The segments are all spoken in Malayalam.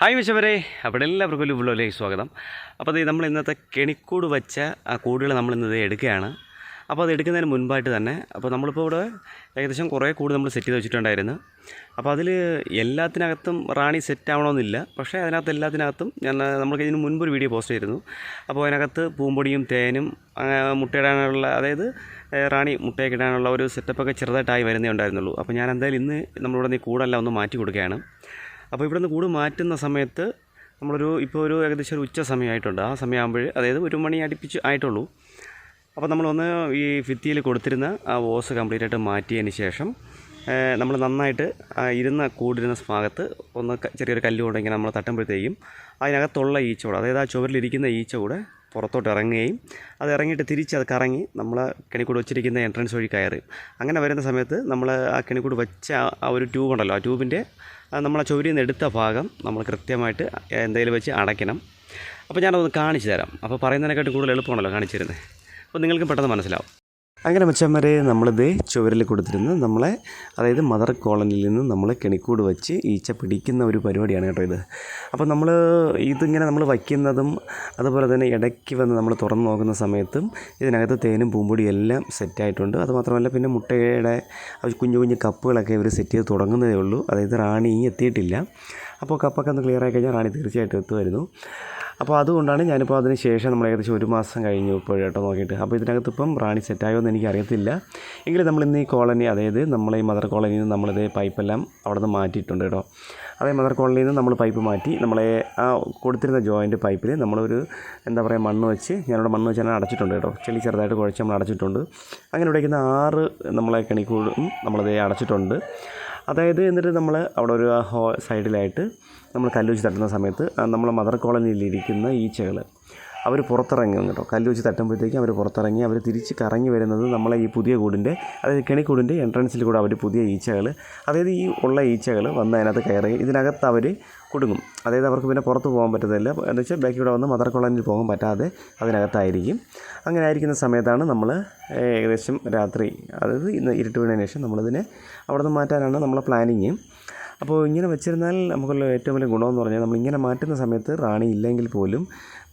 ഹായ് വിശവരെ അവിടെ എല്ലാവർക്കും വ്ലോഗിലേക്ക് സ്വാഗതം. അപ്പോൾ അത് നമ്മൾ ഇന്നത്തെ കെണിക്കൂട് വെച്ച ആ കൂടുകൾ നമ്മൾ ഇന്നത് എടുക്കുകയാണ്. അപ്പോൾ അത് എടുക്കുന്നതിന് മുൻപായിട്ട് തന്നെ അപ്പോൾ നമ്മളിപ്പോൾ ഇവിടെ ഏകദേശം കുറേ കൂട് നമ്മൾ സെറ്റ് ചെയ്ത് വെച്ചിട്ടുണ്ടായിരുന്നു. അപ്പോൾ അതിൽ എല്ലാത്തിനകത്തും റാണി സെറ്റ് ആവണമെന്നില്ല. പക്ഷേ അതിനകത്ത് എല്ലാത്തിനകത്തും ഞാൻ നമ്മൾക്ക് ഇതിന് മുൻപ് ഒരു വീഡിയോ പോസ്റ്റ് ചെയ്തിരുന്നു. അപ്പോൾ അതിനകത്ത് പൂമ്പൊടിയും തേനും മുട്ടയിടാനുള്ള അതായത് റാണി മുട്ടയൊക്കെ ഇടാനുള്ള ഒരു സെറ്റപ്പൊക്കെ ചെറുതായിട്ടായി വരുന്നേ ഉണ്ടായിരുന്നുള്ളൂ. അപ്പോൾ ഞാൻ എന്തായാലും ഇന്ന് നമ്മളിവിടെ ഈ കൂടെല്ലാം ഒന്ന് മാറ്റി കൊടുക്കുകയാണ്. അപ്പോൾ ഇവിടെ നിന്ന് കൂട് മാറ്റുന്ന സമയത്ത് നമ്മളൊരു ഇപ്പോൾ ഒരു ഏകദേശം ഒരു ഉച്ച സമയമായിട്ടുണ്ട്. ആ സമയമാകുമ്പോൾ അതായത് ഒരു മണി അടുപ്പിച്ച് ആയിട്ടുള്ളൂ. അപ്പോൾ നമ്മൾ ഒന്ന് ഈ ഫിത്തിയിൽ കൊടുത്തിരുന്ന ആ ഓസ് കംപ്ലീറ്റ് ആയിട്ട് മാറ്റിയതിന് ശേഷം നമ്മൾ നന്നായിട്ട് ഇരുന്ന കൂടിരുന്ന ഭാഗത്ത് ഒന്ന് ചെറിയൊരു കല്ല് കൊണ്ടെങ്കിൽ നമ്മൾ തട്ടുമ്പോഴത്തേക്കും അതിനകത്തുള്ള ഈച്ച കൂടെ അതായത് ആ ചുവരിലിരിക്കുന്ന ഈച്ച കൂടെ പുറത്തോട്ട് ഇറങ്ങുകയും അത് ഇറങ്ങിയിട്ട് തിരിച്ച് അത് കറങ്ങി നമ്മൾ കെണിക്കൂട് വെച്ചിരിക്കുന്ന എൻട്രൻസ് വഴി കയറി. അങ്ങനെ വരുന്ന സമയത്ത് നമ്മൾ ആ കെണിക്കൂട് വെച്ച ആ ഒരു ട്യൂബ് ഉണ്ടല്ലോ ആ ട്യൂബിന്റെ നമ്മൾ ആ നിന്ന് എടുത്ത ഭാഗം നമ്മൾ കൃത്യമായിട്ട് എന്തെങ്കിലും വെച്ച് അടയ്ക്കണം. അപ്പോൾ ഞാനതൊന്ന് കാണിച്ചു തരാം. അപ്പോൾ പറയുന്നതിനെക്കാട്ടും കൂടുതൽ എളുപ്പമാണല്ലോ കാണിച്ചു തരുന്നത് അപ്പോൾ നിങ്ങൾക്കും പെട്ടെന്ന് മനസ്സിലാവും. അങ്ങനെ മച്ചന്മാരെ നമ്മളിത് ചുവരിൽ കൊടുത്തിരുന്ന് നമ്മളെ അതായത് മദർ കോളനിയിൽ നിന്ന് നമ്മൾ കെണിക്കൂട് വെച്ച് ഈച്ച പിടിക്കുന്ന ഒരു പരിപാടിയാണ് കേട്ടോ ഇത്. അപ്പോൾ നമ്മൾ ഇതിങ്ങനെ നമ്മൾ വയ്ക്കുന്നതും അതുപോലെ തന്നെ ഇടയ്ക്ക് വന്ന് നമ്മൾ തുറന്ന് നോക്കുന്ന സമയത്തും ഇതിനകത്ത് തേനും പൂമ്പൊടിയും എല്ലാം സെറ്റായിട്ടുണ്ട്. അതുമാത്രമല്ല പിന്നെ മുട്ടയുടെ കുഞ്ഞു കുഞ്ഞു കപ്പുകളൊക്കെ ഇവർ സെറ്റ് ചെയ്ത് തുടങ്ങുന്നതേ ഉള്ളൂ. അതായത് റാണി എത്തിയിട്ടില്ല. അപ്പോൾ കപ്പൊക്കെ ഒന്ന് ക്ലിയർ ആയി കഴിഞ്ഞാൽ റാണി തീർച്ചയായിട്ടും എത്തുമായിരുന്നു. അപ്പോൾ അതുകൊണ്ടാണ് ഞാനിപ്പോൾ അതിന് ശേഷം നമ്മൾ ഏകദേശം ഒരു മാസം കഴിഞ്ഞു ഇപ്പോൾ കേട്ടോ നോക്കിയിട്ട്. അപ്പോൾ ഇതിനകത്ത് ഇപ്പം റാണി സെറ്റായോ എന്ന് എനിക്ക് അറിയത്തില്ല എങ്കിലും നമ്മൾ ഇന്ന് ഈ കോളനി അതായത് നമ്മൾ ഈ മദർ കോളനിയിൽ നിന്ന് നമ്മളിത് പൈപ്പെല്ലാം അവിടെ നിന്ന് മാറ്റിയിട്ടുണ്ട് കേട്ടോ. അതേ മദർ കോളനിയിൽ നിന്ന് നമ്മൾ പൈപ്പ് മാറ്റി നമ്മളെ ആ കൊടുത്തിരുന്ന ജോയിന്റ് പൈപ്പിൽ നമ്മളൊരു എന്താ പറയുക മണ്ണ് വെച്ച് ഞാനിവിടെ മണ്ണ് വെച്ച് ഞാൻ അടച്ചിട്ടുണ്ട് കേട്ടോ. ചെളി ചെറുതായിട്ട് കുഴച്ച് നമ്മൾ അടച്ചിട്ടുണ്ട്. അങ്ങനെ ഇവിടേക്കുന്ന ആറ് നമ്മളെ കണിക്കൂടും നമ്മളത് അടച്ചിട്ടുണ്ട്. അതായത് എന്നിട്ട് നമ്മൾ അവിടെ ഒരു സൈഡിലായിട്ട് നമ്മൾ കല്ല് വെച്ച് തട്ടുന്ന സമയത്ത് നമ്മൾ മദർ കോളനിയിലിരിക്കുന്ന ഈച്ചകൾ അവർ പുറത്തിറങ്ങും കേട്ടോ കല്ല് വെച്ച് തട്ടുമ്പോഴത്തേക്കും അവർ പുറത്തിറങ്ങി അവർ തിരിച്ച് കറങ്ങി വരുന്നത് നമ്മളെ ഈ പുതിയ കൂടിന്റെ അതായത് കെണിക്കൂടിന്റെ എൻട്രൻസിൽ കൂടെ അവർ പുതിയ ഈച്ചകൾ അതായത് ഈ ഉള്ള ഈച്ചകൾ വന്ന് അതിനകത്ത് കയറി ഇതിനകത്ത് അവർ കുടുങ്ങും. അതായത് അവർക്ക് പിന്നെ പുറത്ത് പോകാൻ പറ്റത്തില്ല. എന്ന് വെച്ചാൽ ബാക്കി കൂടെ വന്ന് മദർ കോളനിയിൽ പോകാൻ പറ്റാതെ അതിനകത്തായിരിക്കും. അങ്ങനെ ആയിരിക്കുന്ന സമയത്താണ് നമ്മൾ ഏകദേശം രാത്രി അതായത് ഇന്ന് ഇരുട്ട് വീണതിന് ശേഷം നമ്മളിതിനെ അവിടെ നിന്ന് മാറ്റാനാണ് നമ്മളെ പ്ലാനിങ് അപ്പോൾ ഇങ്ങനെ വെച്ചിരുന്നാൽ നമുക്കുള്ള ഏറ്റവും വലിയ ഗുണമെന്ന് പറഞ്ഞാൽ നമ്മളിങ്ങനെ മാറ്റുന്ന സമയത്ത് റാണി ഇല്ലെങ്കിൽ പോലും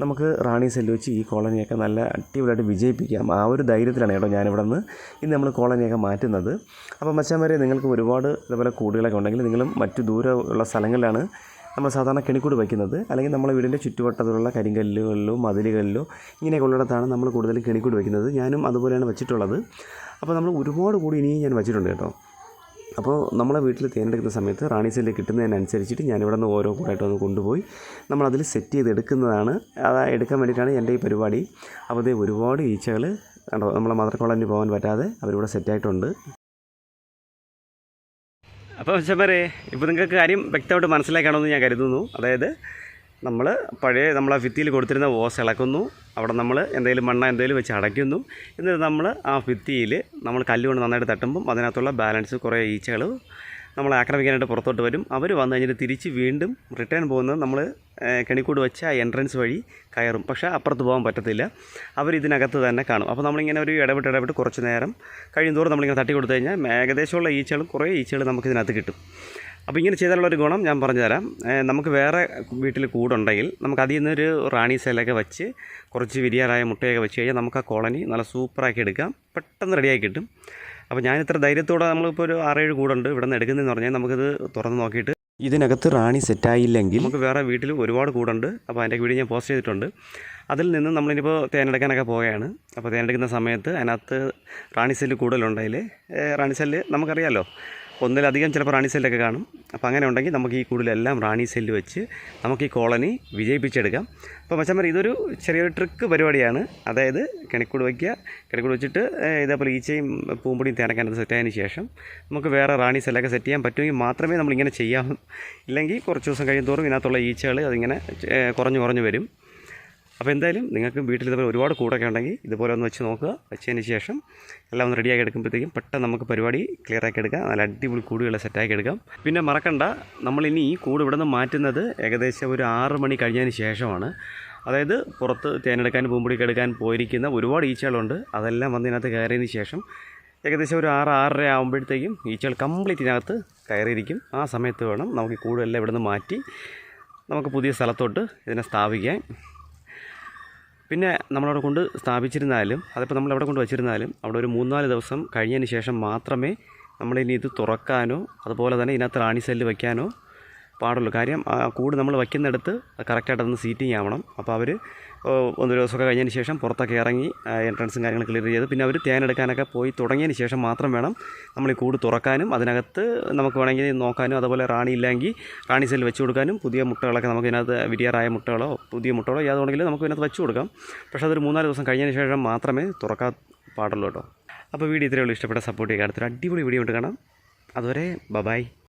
നമുക്ക് റാണി സെല്ല് വെച്ച് ഈ കോളനിയൊക്കെ നല്ല അടിപൊളിയായിട്ട് വിജയിപ്പിക്കാം. ആ ഒരു ധൈര്യത്തിലാണ് കേട്ടോ ഞാനിവിടെ നിന്ന് ഇന്ന് നമ്മൾ കോളനിയൊക്കെ മാറ്റുന്നത്. അപ്പോൾ മച്ചാമാരെ നിങ്ങൾക്ക് ഒരുപാട് ഇതുപോലെ കൂടുകളൊക്കെ ഉണ്ടെങ്കിൽ നിങ്ങളും മറ്റു ദൂരമുള്ള സ്ഥലങ്ങളിലാണ് നമ്മൾ സാധാരണ കെണിക്കൂട് വയ്ക്കുന്നത്. അല്ലെങ്കിൽ നമ്മളെ വീടിന്റെ ചുറ്റുവട്ടത്തിലുള്ള കരിങ്കല്ലുകളിലോ മതിലുകളിലോ ഇങ്ങനെയൊക്കെ ഉള്ളിടത്താണ് നമ്മൾ കൂടുതലും കെണിക്കൂട് വയ്ക്കുന്നത്. ഞാനും അതുപോലെയാണ് വെച്ചിട്ടുള്ളത്. അപ്പോൾ നമ്മൾ ഒരുപാട് കൂടി ഇനിയും ഞാൻ വെച്ചിട്ടുണ്ട് കേട്ടോ. അപ്പോൾ നമ്മളെ വീട്ടിൽ തേനെടുക്കുന്ന സമയത്ത് റാണി സെല്ല് കിട്ടുന്നതിനനുസരിച്ചിട്ട് ഞാനിവിടെ നിന്ന് ഓരോ കൂടായിട്ട് ഒന്ന് കൊണ്ടുപോയി നമ്മളതിൽ സെറ്റ് ചെയ്ത് എടുക്കുന്നതാണ് അത് എടുക്കാൻ വേണ്ടിയിട്ടാണ് എന്റെ ഈ പരിപാടി. അപ്പോൾ അതേ ഒരുപാട് ഈച്ചകൾ കണ്ടോ നമ്മളെ മദർ കോളനി പോകാൻ പറ്റാതെ അവരിവിടെ സെറ്റായിട്ടുണ്ട് അപ്പോൾ ചെമ്മരെ ഇപ്പോൾ നിങ്ങൾക്ക് കാര്യം വ്യക്തമായിട്ട് മനസ്സിലാക്കണമെന്ന് ഞാൻ കരുതുന്നു. അതായത് നമ്മൾ പഴയ നമ്മൾ ആ ഭിത്തിയിൽ കൊടുത്തിരുന്ന ഓസ് ഇളക്കുന്നു. അവിടെ നമ്മൾ എന്തെങ്കിലും മണ്ണ എന്തെങ്കിലും വെച്ച് അടയ്ക്കുന്നു. എന്നിട്ട് നമ്മൾ ആ ഭിത്തിയിൽ നമ്മൾ കല്ലുകൊണ്ട് നന്നായിട്ട് തട്ടുമ്പം അതിനകത്തുള്ള ബാലൻസ് കുറേ ഈച്ചകൾ നമ്മൾ ആക്രമിക്കാനായിട്ട് പുറത്തോട്ട് വരും. അവർ വന്നു കഴിഞ്ഞിട്ട് തിരിച്ച് വീണ്ടും റിട്ടേൺ പോകുന്നത് നമ്മൾ കെണിക്കൂട് വെച്ച എൻട്രൻസ് വഴി കയറും. പക്ഷേ അപ്പുറത്ത് പോകാൻ പറ്റത്തില്ല. അവർ ഇതിനകത്ത് തന്നെ കാണും. അപ്പോൾ നമ്മളിങ്ങനെ ഒരു ഇടപെട്ട് ഇടപെട്ട് കുറച്ച് നേരം കഴിയുന്തോറും നമ്മളിങ്ങനെ തട്ടി കൊടുത്തു കഴിഞ്ഞാൽ ഏകദേശമുള്ള ഈച്ചകളും കുറേ ഈച്ചകൾ നമുക്കിതിനകത്ത് കിട്ടും. അപ്പോൾ ഇങ്ങനെ ചെയ്താലുള്ള ഒരു ഗുണം ഞാൻ പറഞ്ഞുതരാം. നമുക്ക് വേറെ വീട്ടിൽ കൂടുണ്ടെങ്കിൽ നമുക്ക് അതിൽ നിന്നൊരു റാണി സെല്ലൊക്കെ വെച്ച് കുറച്ച് വിരിയാറായ മുട്ടയൊക്കെ വെച്ച് കഴിഞ്ഞാൽ നമുക്ക് ആ കോളനി നല്ല സൂപ്പറാക്കി എടുക്കാം. പെട്ടെന്ന് റെഡിയാക്കി കിട്ടും. അപ്പോൾ ഞാൻ ഇത്ര ധൈര്യത്തോടെ നമ്മളിപ്പോൾ ഒരു ആറേഴ് കൂടുണ്ട്. ഇവിടെ നിന്ന് എടുക്കുന്നതെന്ന് പറഞ്ഞാൽ നമുക്കിത് തുറന്ന് നോക്കിയിട്ട് ഇതിനകത്ത് റാണി സെറ്റായില്ലെങ്കിൽ നമുക്ക് വേറെ വീട്ടിൽ ഒരുപാട് കൂടുണ്ട്. അപ്പോൾ അതിന്റെ വീഡിയോ ഞാൻ പോസ്റ്റ് ചെയ്തിട്ടുണ്ട്. അതിൽ നിന്ന് നമ്മളിനിപ്പോൾ തേനെടുക്കാനൊക്കെ പോവുകയാണ്. അപ്പോൾ തേനെടുക്കുന്ന സമയത്ത് അതിനകത്ത് റാണി സെല്ല് കൂടുതലുണ്ടെങ്കിൽ റാണി സെല്ല് നമുക്കറിയാമല്ലോ ഒന്നിലധികം ചിലപ്പോൾ റാണി സെല്ലൊക്കെ കാണും. അപ്പോൾ അങ്ങനെ ഉണ്ടെങ്കിൽ നമുക്ക് ഈ കൂടുതലെല്ലാം റാണി സെല്ല് വെച്ച് നമുക്ക് ഈ കോളനി വിജയിപ്പിച്ചെടുക്കാം. അപ്പോൾ മച്ചന്മാർ ഇതൊരു ചെറിയൊരു ട്രിക്ക് പരിപാടിയാണ്. അതായത് കിണിക്കൂട് വയ്ക്കുക കിണിക്കൂട് വെച്ചിട്ട് ഇതേപോലെ ഈച്ചയും പൂമ്പൊടിയും തേനക്കാനത് സെറ്റായതിന് ശേഷം നമുക്ക് വേറെ റാണി സെല്ലൊക്കെ സെറ്റ് ചെയ്യാൻ പറ്റുമെങ്കിൽ മാത്രമേ നമ്മളിങ്ങനെ ചെയ്യാവൂ. ഇല്ലെങ്കിൽ കുറച്ച് ദിവസം കഴിയുന്തോറും ഇതിനകത്തുള്ള ഈച്ചകൾ അതിങ്ങനെ കുറഞ്ഞു കുറഞ്ഞു വരും. അപ്പോൾ എന്തായാലും നിങ്ങൾക്ക് വീട്ടിൽ ഇതുപോലെ ഒരുപാട് കൂടൊക്കെ ഉണ്ടെങ്കിൽ ഇതുപോലെ ഒന്ന് വെച്ച് നോക്കുക. വെച്ചതിന് ശേഷം എല്ലാം ഒന്ന് റെഡിയാക്കി എടുക്കുമ്പോഴത്തേക്കും പെട്ടെന്ന് നമുക്ക് പരിപാടി ക്ലിയർ ആക്കി എടുക്കാം. നല്ല അടിപൊളി കൂടുകളെ സെറ്റാക്കി എടുക്കാം. പിന്നെ മറക്കണ്ട നമ്മളിനി ഈ കൂട് ഇവിടെ നിന്ന് മാറ്റുന്നത് ഏകദേശം ഒരു ആറ് മണി കഴിഞ്ഞതിന് ശേഷമാണ്. അതായത് പുറത്ത് തേനെടുക്കാൻ പൂമ്പൊടിക്ക് എടുക്കാൻ പോയിരിക്കുന്ന ഒരുപാട് ഈച്ചകളുണ്ട്. അതെല്ലാം വന്നതിനകത്ത് കയറിയതിന് ശേഷം ഏകദേശം ഒരു ആറ് ആറര ആകുമ്പോഴത്തേക്കും ഈച്ചകൾ കംപ്ലീറ്റ് ഇതിനകത്ത് കയറിയിരിക്കും. ആ സമയത്ത് വേണം നമുക്ക് ഈ കൂടെല്ലാം ഇവിടെ നിന്ന് മാറ്റി നമുക്ക് പുതിയ സ്ഥലത്തോട്ട് ഇതിനെ സ്ഥാപിക്കാൻ. പിന്നെ നമ്മളവിടെ കൊണ്ട് സ്ഥാപിച്ചിരുന്നാലും അതിപ്പോൾ നമ്മൾ എവിടെ കൊണ്ട് വെച്ചിരുന്നാലും അവിടെ ഒരു മൂന്നാൽ ദിവസം കഴിഞ്ഞതിന് ശേഷം മാത്രമേ നമ്മളിനി ഇത് തുറക്കാനോ അതുപോലെ തന്നെ ഇതിനകത്ത് റാണി സെല്ല് വെക്കാനോ പാടുള്ളൂ. കാര്യം ആ കൂട് നമ്മൾ വയ്ക്കുന്നിടത്ത് കറക്റ്റായിട്ട് അതൊന്ന് സീറ്റിംഗ് ആവണം. അപ്പോൾ അവർ ഒന്ന് ദിവസമൊക്കെ കഴിഞ്ഞതിന് ശേഷം പുറത്തൊക്കെ ഇറങ്ങി എൻട്രൻസും കാര്യങ്ങളും ക്ലിയർ ചെയ്ത് പിന്നെ അവർ തേനെടുക്കാനൊക്കെ പോയി തുടങ്ങിയതിന് ശേഷം മാത്രം വേണം നമ്മൾ ഈ കൂട് തുറക്കാനും. അതിനകത്ത് നമുക്ക് വേണമെങ്കിൽ നോക്കാനും അതുപോലെ റാണി ഇല്ലെങ്കിൽ റാണി സെൽ വെച്ച് കൊടുക്കാനും. പുതിയ മുട്ടകളൊക്കെ നമുക്ക് ഇതിനകത്ത് വിരിയാറായ മുട്ടകളോ പുതിയ മുട്ടകളോ യാതൊണെങ്കിലും നമുക്ക് ഇതിനകത്ത് വെച്ച് കൊടുക്കാം. പക്ഷേ അതൊരു മൂന്നാൽ ദിവസം കഴിഞ്ഞതിന് ശേഷം മാത്രമേ തുറക്കാൻ പാടുള്ളൂ കേട്ടോ. അപ്പോൾ വീഡിയോ ഇത്രയേ ഉള്ളൂ. ഇഷ്ടപ്പെട്ട സപ്പോർട്ട് ചെയ്യുക. അടുത്തൊരു അടിപൊളി വീഡിയോ കൊണ്ട് കാണാം. അതുവരെ ബബായ്